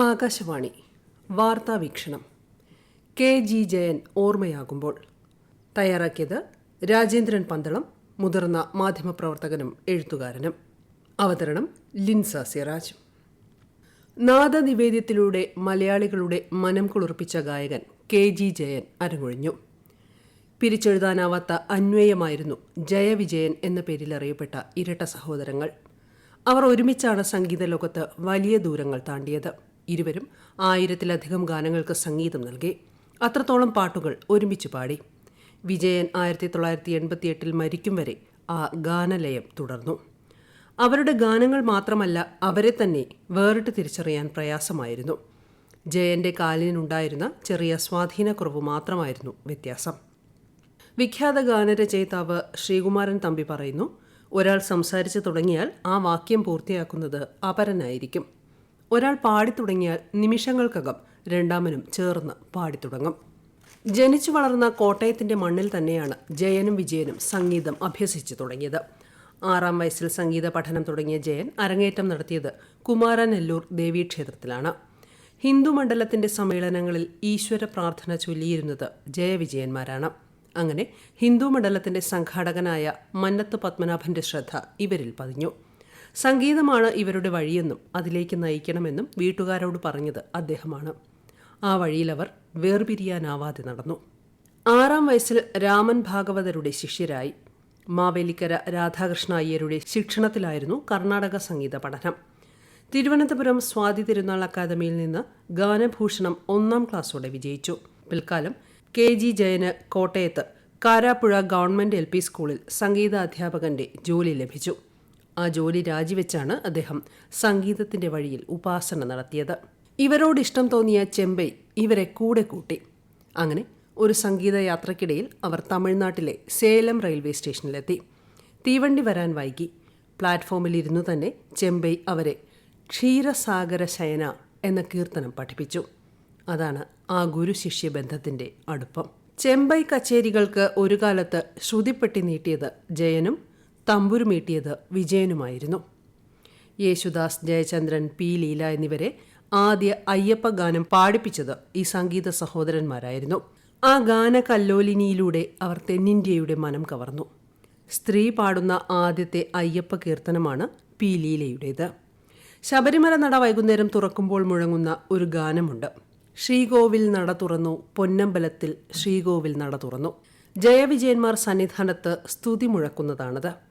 ആകാശവാണി വാർത്താ വീക്ഷണം. K G Jayan ഓർമ്മയാകുമ്പോൾ. തയ്യാറാക്കിയത് രാജേന്ദ്രൻ പന്തളം മുതിർന്ന മാധ്യമപ്രവർത്തകനും എഴുത്തുകാരനും. അവതരണം ലിൻസ സിറാജ്. നാദനിവേദ്യത്തിലൂടെ മലയാളികളുടെ മനം കുളിർപ്പിച്ച ഗായകൻ കെ ജി ജയൻ അരങ്ങൊഴിഞ്ഞു. പിരിച്ചെഴുതാനാവാത്ത അന്വയമായിരുന്നു ജയവിജയൻ എന്ന പേരിൽ അറിയപ്പെട്ട ഇരട്ട സഹോദരങ്ങൾ. അവർ ഒരുമിച്ചാണ് സംഗീത ലോകത്ത് വലിയ ദൂരങ്ങൾ താണ്ടിയത്. ഇരുവരും ആയിരത്തിലധികം ഗാനങ്ങൾക്ക് സംഗീതം നൽകി. അത്രത്തോളം പാട്ടുകൾ ഒരുമിച്ച് പാടി. വിജയൻ ആയിരത്തി തൊള്ളായിരത്തി എൺപത്തിയെട്ടിൽ മരിക്കും വരെ ആ ഗാനലയം തുടർന്നു. അവരുടെ ഗാനങ്ങൾ മാത്രമല്ല അവരെ തന്നെ വേറിട്ട് തിരിച്ചറിയാൻ പ്രയാസമായിരുന്നു. ജയന്റെ കാലിനുണ്ടായിരുന്ന ചെറിയ സ്വാധീനക്കുറവ് മാത്രമായിരുന്നു വ്യത്യാസം. വിഖ്യാത ഗാനരചയിതാവ് ശ്രീകുമാരൻ തമ്പി പറയുന്നു ഒരാൾ സംസാരിച്ചു തുടങ്ങിയാൽ ആ വാക്യം പൂർത്തിയാക്കുന്നത് അപരനായിരിക്കും. ഒരാൾ പാടിത്തുടങ്ങിയാൽ നിമിഷങ്ങൾക്കകം രണ്ടാമനും ചേർന്ന് പാടിത്തുടങ്ങും ജനിച്ചു വളർന്ന കോട്ടയത്തിന്റെ മണ്ണിൽ തന്നെയാണ് ജയനും വിജയനും സംഗീതം അഭ്യസിച്ചു തുടങ്ങിയത്. ആറാം വയസ്സിൽ സംഗീത പഠനം തുടങ്ങിയ ജയൻ അരങ്ങേറ്റം നടത്തിയത് കുമാരനെല്ലൂർ ദേവീക്ഷേത്രത്തിലാണ് ഹിന്ദു മണ്ഡലത്തിന്റെ സമ്മേളനങ്ങളിൽ ഈശ്വര പ്രാർത്ഥന ചൊല്ലിയിരുന്നത് ജയവിജയന്മാരാണ്. അങ്ങനെ ഹിന്ദു മണ്ഡലത്തിന്റെ സംഘാടകനായ മന്നത്ത് പത്മനാഭന്റെ ശ്രദ്ധ ഇവരിൽ പതിഞ്ഞു. സംഗീതമാണ് ഇവരുടെ വഴിയെന്നും അതിലേക്ക് നയിക്കണമെന്നും വീട്ടുകാരോട് പറഞ്ഞത് അദ്ദേഹമാണ്. ആ വഴിയിൽ അവർ വേർപിരിയാനാവാതെ നടന്നു. ആറാം വയസ്സിൽ രാമൻ ഭാഗവതരുടെ ശിഷ്യരായി. മാവേലിക്കര രാധാകൃഷ്ണ അയ്യരുടെ ശിക്ഷണത്തിലായിരുന്നു കർണാടക സംഗീത പഠനം. തിരുവനന്തപുരം സ്വാതി തിരുനാൾ അക്കാദമിയിൽ നിന്ന് ഗാനഭൂഷണം ഒന്നാം ക്ലാസ്സോടെ വിജയിച്ചു. പിൽക്കാലം കെ ജി ജയന് കോട്ടയത്ത് കാരാപ്പുഴ ഗവൺമെന്റ് എൽ സ്കൂളിൽ സംഗീത അധ്യാപകന്റെ ജോലി ലഭിച്ചു. ആ ജോലി രാജിവെച്ചാണ് അദ്ദേഹം സംഗീതത്തിന്റെ വഴിയിൽ ഉപാസന നടത്തിയത്. ഇവരോട് ഇഷ്ടം തോന്നിയ ചെമ്പൈ ഇവരെ കൂടെ കൂട്ടി. അങ്ങനെ ഒരു സംഗീത യാത്രക്കിടയിൽ അവർ തമിഴ്നാട്ടിലെ സേലം റെയിൽവേ സ്റ്റേഷനിലെത്തി. തീവണ്ടി വരാൻ വൈകി. പ്ലാറ്റ്ഫോമിൽ ഇരുന്നു തന്നെ ചെമ്പൈ അവരെ ക്ഷീരസാഗര ശയന എന്ന കീർത്തനം പഠിപ്പിച്ചു. അതാണ് ആ ഗുരുശിഷ്യ ബന്ധത്തിന്റെ അടുപ്പം. ചെമ്പൈ കച്ചേരികൾക്ക് ഒരു കാലത്ത് ശ്രുതിപ്പെട്ടി നീട്ടിയത് ജയനും തമ്പുരുമീട്ടിയത് വിജയനുമായിരുന്നു. യേശുദാസ് ജയചന്ദ്രൻ പി. ലീല എന്നിവരെ ആദ്യ അയ്യപ്പ ഗാനം പാടിപ്പിച്ചത് ഈ സംഗീത സഹോദരന്മാരായിരുന്നു. ആ ഗാന കല്ലോലിനിയിലൂടെ അവർ തെന്നിന്ത്യയുടെ മനം കവർന്നു. സ്ത്രീ പാടുന്ന ആദ്യത്തെ അയ്യപ്പ കീർത്തനമാണ് പി. ലീലയുടേത്. ശബരിമല നട വൈകുന്നേരം തുറക്കുമ്പോൾ മുഴങ്ങുന്ന ഒരു ഗാനമുണ്ട്. ശ്രീകോവിൽ നട തുറന്നു പൊന്നമ്പലത്തിൽ ശ്രീകോവിൽ നട തുറന്നു. ജയവിജയന്മാർ സന്നിധാനത്ത് സ്തുതി മുഴക്കുന്നതാണത്.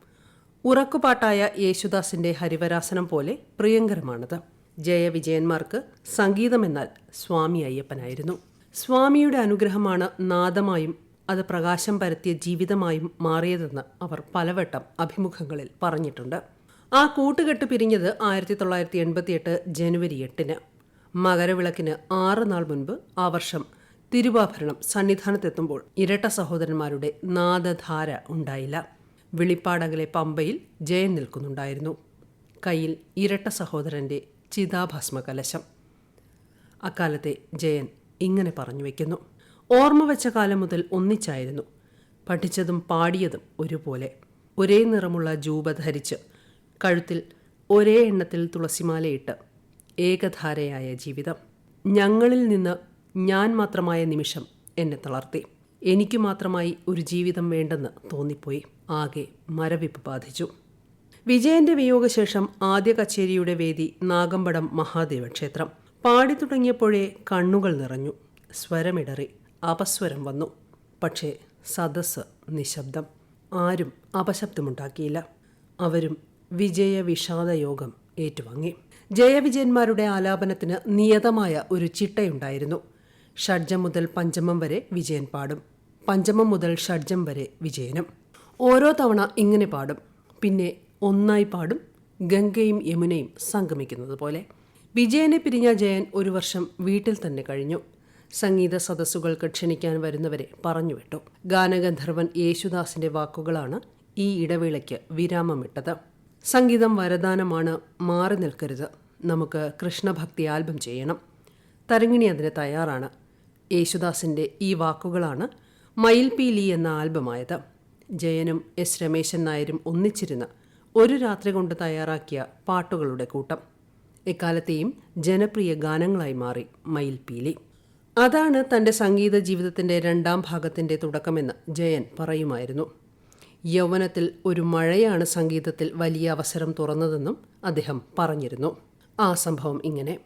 ഉറക്കുപാട്ടായ യേശുദാസിന്റെ ഹരിവരാസനം പോലെ പ്രിയങ്കരമാണത്. ജയവിജയന്മാർക്ക് സംഗീതമെന്നാൽ സ്വാമി അയ്യപ്പനായിരുന്നു. സ്വാമിയുടെ അനുഗ്രഹമാണ് നാദമായും അത് പ്രകാശം പരത്തിയ ജീവിതമായും മാറിയതെന്ന് അവർ പലവട്ടം അഭിമുഖങ്ങളിൽ പറഞ്ഞിട്ടുണ്ട്. ആ കൂട്ടുകെട്ട് പിരിഞ്ഞത് ആയിരത്തി തൊള്ളായിരത്തി എൺപത്തിയെട്ട് ജനുവരി എട്ടിന്. മകരവിളക്കിന് ആറ് നാൾ മുൻപ് ആ വർഷം തിരുവാഭരണം സന്നിധാനത്തെത്തുമ്പോൾ ഇരട്ട സഹോദരന്മാരുടെ നാദധാര ഉണ്ടായില്ല. വിളിപ്പാടകലെ പമ്പയിൽ ജയൻ നിൽക്കുന്നുണ്ടായിരുന്നു. കയ്യിൽ ഇരട്ട സഹോദരന്റെ ചിതാഭസ്മ കലശം അക്കാലത്തെ ജയൻ ഇങ്ങനെ പറഞ്ഞു വയ്ക്കുന്നു ഓർമ്മ വെച്ച കാലം മുതൽ ഒന്നിച്ചായിരുന്നു. പഠിച്ചതും പാടിയതും ഒരുപോലെ. ഒരേ നിറമുള്ള ജൂബ ധരിച്ച് കഴുത്തിൽ ഒരേ എണ്ണത്തിൽ തുളസിമാലയിട്ട് ഏകധാരയായ ജീവിതം. ഞങ്ങളിൽ നിന്ന് ഞാൻ മാത്രമായ നിമിഷം എന്നെ തളർത്തി. എനിക്ക് മാത്രമായി ഒരു ജീവിതം വേണ്ടെന്ന് തോന്നിപ്പോയി. ആകെ മരവിപ്പ് ബാധിച്ചു. വിജയന്റെ വിയോഗശേഷം ആദ്യ കച്ചേരിയുടെ വേദി നാഗമ്പടം മഹാദേവ ക്ഷേത്രം. പാടി തുടങ്ങിയപ്പോഴേ കണ്ണുകൾ നിറഞ്ഞു. സ്വരമിടറി. അപസ്വരം വന്നു. പക്ഷേ സദസ് നിശബ്ദം. ആരും അപശബ്ദമുണ്ടാക്കിയില്ല. അവരും വിജയ വിഷാദ യോഗം ഏറ്റുവാങ്ങി. ജയവിജയന്മാരുടെ ആലാപനത്തിന് നിയതമായ ഒരു ചിട്ടയുണ്ടായിരുന്നു. ഷഡ്ജം മുതൽ പഞ്ചമം വരെ വിജയൻ പാടും. പഞ്ചമം മുതൽ ഷഡ്ജം വരെ വിജയനും. ഓരോ തവണ ഇങ്ങനെ പാടും. പിന്നെ ഒന്നായി പാടും ഗംഗയും യമുനയും സംഗമിക്കുന്നത് പോലെ. വിജയനെ പിരിഞ്ഞ ജയൻ ഒരു വർഷം വീട്ടിൽ തന്നെ കഴിഞ്ഞു. സംഗീത സദസ്സുകൾക്ക് ക്ഷണിക്കാൻ വരുന്നവരെ പറഞ്ഞുവിട്ടു ഗാനഗന്ധർവൻ യേശുദാസിന്റെ വാക്കുകളാണ് ഈ ഇടവേളയ്ക്ക് വിരാമമിട്ടത്. സംഗീതം വരദാനമാണ് മാറി നിൽക്കരുത്. നമുക്ക് കൃഷ്ണഭക്തി ആൽബം ചെയ്യണം. തരങ്ങിണി അതിന് തയ്യാറാണ്. യേശുദാസിന്റെ ഈ വാക്കുകളാണ് മയിൽ പി ലീ എന്ന ആൽബമായത്. ജയനും എസ് രമേശൻ നായരും ഒന്നിച്ചിരുന്ന ഒരു രാത്രി കൊണ്ട് തയ്യാറാക്കിയ പാട്ടുകളുടെ കൂട്ടം. എക്കാലത്തെയും ജനപ്രിയ ഗാനങ്ങളായി മാറി മയിൽപീലി അതാണ് തന്റെ സംഗീത ജീവിതത്തിന്റെ രണ്ടാം ഭാഗത്തിന്റെ തുടക്കമെന്ന് ജയൻ പറയുമായിരുന്നു. യൗവനത്തിൽ ഒരു മഴയാണ് സംഗീതത്തിൽ വലിയ അവസരം തുറന്നതെന്നും അദ്ദേഹം പറഞ്ഞിരുന്നു. ആ സംഭവം ഇങ്ങനെ.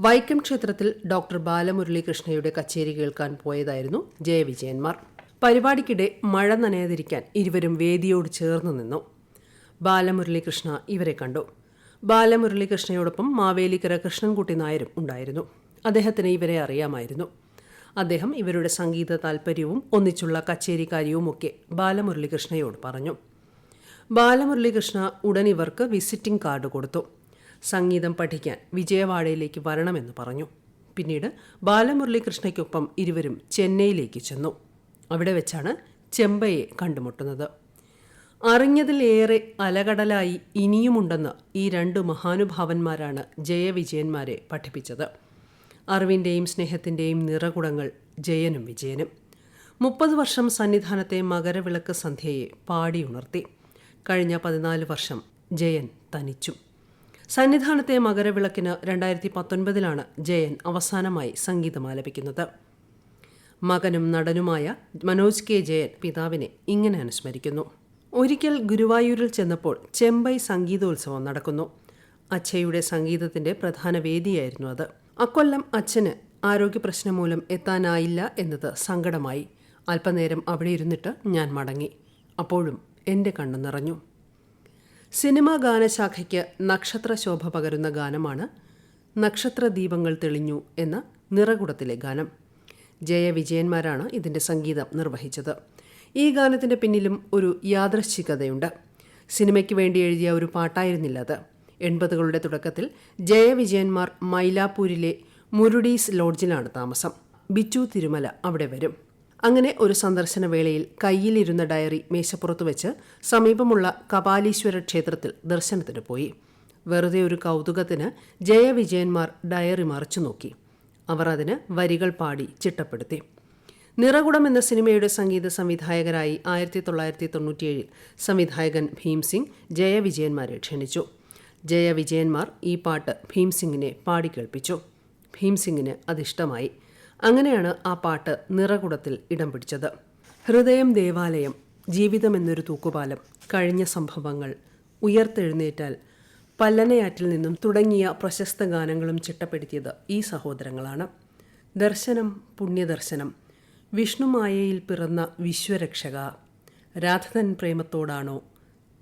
വൈക്കം ക്ഷേത്രത്തിൽ ഡോക്ടർ ബാലമുരളീകൃഷ്ണയുടെ കച്ചേരി കേൾക്കാൻ പോയതായിരുന്നു ജയവിജയന്മാർ. പരിപാടിക്കിടെ മഴ നനയാതിരിക്കാൻ ഇരുവരും വേദിയോട് ചേർന്ന് നിന്നു. ബാലമുരളീകൃഷ്ണ ഇവരെ കണ്ടു. ബാലമുരളീകൃഷ്ണയോടൊപ്പം മാവേലിക്കര കൃഷ്ണൻകുട്ടി നായരും ഉണ്ടായിരുന്നു. അദ്ദേഹത്തിന് ഇവരെ അറിയാമായിരുന്നു. അദ്ദേഹം ഇവരുടെ സംഗീത താൽപ്പര്യവും ഒന്നിച്ചുള്ള കച്ചേരിക്കാരിയുമൊക്കെ ബാലമുരളീകൃഷ്ണയോട് പറഞ്ഞു. ബാലമുരളീകൃഷ്ണ ഉടൻ ഇവർക്ക് വിസിറ്റിംഗ് കാർഡ് കൊടുത്തു. സംഗീതം പഠിക്കാൻ വിജയവാഡയിലേക്ക് വരണമെന്ന് പറഞ്ഞു. പിന്നീട് ബാലമുരളീകൃഷ്ണയ്ക്കൊപ്പം ഇരുവരും ചെന്നൈയിലേക്ക് ചെന്നു. അവിടെ വെച്ചാണ് ചെമ്പയെ കണ്ടുമുട്ടുന്നത്. അറിഞ്ഞതിലേറെ അലകടലായി ഇനിയുമുണ്ടെന്ന് ഈ രണ്ട് മഹാനുഭാവന്മാരാണ് ജയവിജയന്മാരെ പഠിപ്പിച്ചത്. അറിവിന്റെയും സ്നേഹത്തിന്റെയും നിറകുടങ്ങൾ ജയനും വിജയനും. മുപ്പത് വർഷം സന്നിധാനത്തെ മകരവിളക്ക് സന്ധ്യയെ പാടിയുണർത്തി. കഴിഞ്ഞ പതിനാല് വർഷം ജയൻ തനിച്ചു. സന്നിധാനത്തെ മകരവിളക്കിന് രണ്ടായിരത്തി പത്തൊൻപതിലാണ് ജയൻ അവസാനമായി സംഗീതം ആലപിക്കുന്നത്. മകനും നടനുമായ മനോജ് കെ. ജയൻ പിതാവിനെ ഇങ്ങനെ അനുസ്മരിക്കുന്നു. ഒരിക്കൽ ഗുരുവായൂരിൽ ചെന്നപ്പോൾ ചെമ്പൈ സംഗീതോത്സവം നടക്കുന്നു. അച്ഛയുടെ സംഗീതത്തിന്റെ പ്രധാന വേദിയായിരുന്നു അത്. അക്കൊല്ലം അച്ഛന് ആരോഗ്യ പ്രശ്നം മൂലം എത്താനായില്ല എന്നത് സങ്കടമായി. അല്പനേരം അവിടെ ഇരുന്നിട്ട് ഞാൻ മടങ്ങി. അപ്പോഴും എന്റെ കണ്ണു നിറഞ്ഞു. സിനിമാ ഗാനശാഖയ്ക്ക് നക്ഷത്ര ശോഭ പകരുന്ന ഗാനമാണ് നക്ഷത്ര ദീപങ്ങൾ തെളിഞ്ഞു എന്ന നിറകുടത്തിലെ ഗാനം. ജയവിജയന്മാരാണ് ഇതിന്റെ സംഗീതം നിർവഹിച്ചത്. ഈ ഗാനത്തിന്റെ പിന്നിലും ഒരു യാദൃശ്ചികതയുണ്ട്. സിനിമയ്ക്ക് വേണ്ടി എഴുതിയ ഒരു പാട്ടായിരുന്നില്ല അത്. എൺപതുകളുടെ തുടക്കത്തിൽ ജയവിജയന്മാർ മൈലാപ്പൂരിലെ മുരുഡീസ് ലോഡ്ജിലാണ് താമസം. ബിച്ചു തിരുമല അവിടെ വരും. അങ്ങനെ ഒരു സന്ദർശന വേളയിൽ കയ്യിലിരുന്ന ഡയറി മേശപ്പുറത്ത് വെച്ച് സമീപമുള്ള കപാലീശ്വര ക്ഷേത്രത്തിൽ ദർശനത്തിന് പോയി. വെറുതെ ഒരു കൗതുകത്തിന് ജയവിജയന്മാർ ഡയറി മറിച്ചു നോക്കി. അവർ അതിന് വരികൾ പാടി ചിട്ടപ്പെടുത്തി. നിറകുടം എന്ന സിനിമയുടെ സംഗീത സംവിധായകരായി ആയിരത്തി തൊള്ളായിരത്തി തൊണ്ണൂറ്റിയേഴിൽ സംവിധായകൻ ഭീംസിംഗ് ജയവിജയന്മാരെ ക്ഷണിച്ചു. ജയവിജയന്മാർ ഈ പാട്ട് ഭീംസിംഗിനെ പാടിക്കേൾപ്പിച്ചു ഭീംസിംഗിന് അതിഷ്ടമായി. അങ്ങനെയാണ് ആ പാട്ട് നിറകുടത്തിൽ ഇടം പിടിച്ചത്. ഹൃദയം ദേവാലയം ജീവിതം എന്നൊരു തൂക്കുപാലം കഴിഞ്ഞ സംഭവങ്ങൾ ഉയർത്തെഴുന്നേറ്റാൽ പല്ലനയാറ്റിൽ നിന്നും തുടങ്ങിയ പ്രശസ്ത ഗാനങ്ങളും ചിട്ടപ്പെടുത്തിയത് ഈ സഹോദരങ്ങളാണ്. ദർശനം പുണ്യദർശനം വിഷ്ണുമായയിൽ പിറന്ന വിശ്വരക്ഷക രാധതൻ പ്രേമത്തോടാണോ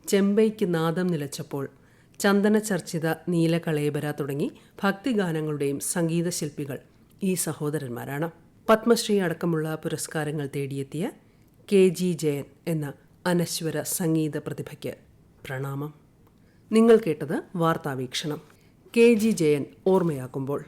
ചെമ്പൈക്ക് നാദം നിലച്ചപ്പോൾ ചന്ദനചർച്ചിത നീലകളേബര തുടങ്ങി ഭക്തിഗാനങ്ങളുടെയും സംഗീതശില്പികൾ ഈ സഹോദരന്മാരാണ്. പത്മശ്രീ അടക്കമുള്ള പുരസ്കാരങ്ങൾ തേടിയെത്തിയ കെ ജി ജയൻ എന്ന അനശ്വര സംഗീത പ്രതിഭയ്ക്ക് പ്രണാമം. നിങ്ങൾ കേട്ടത് വാർത്താവീക്ഷണം. K G Jayan ഓർമ്മയാക്കുമ്പോൾ.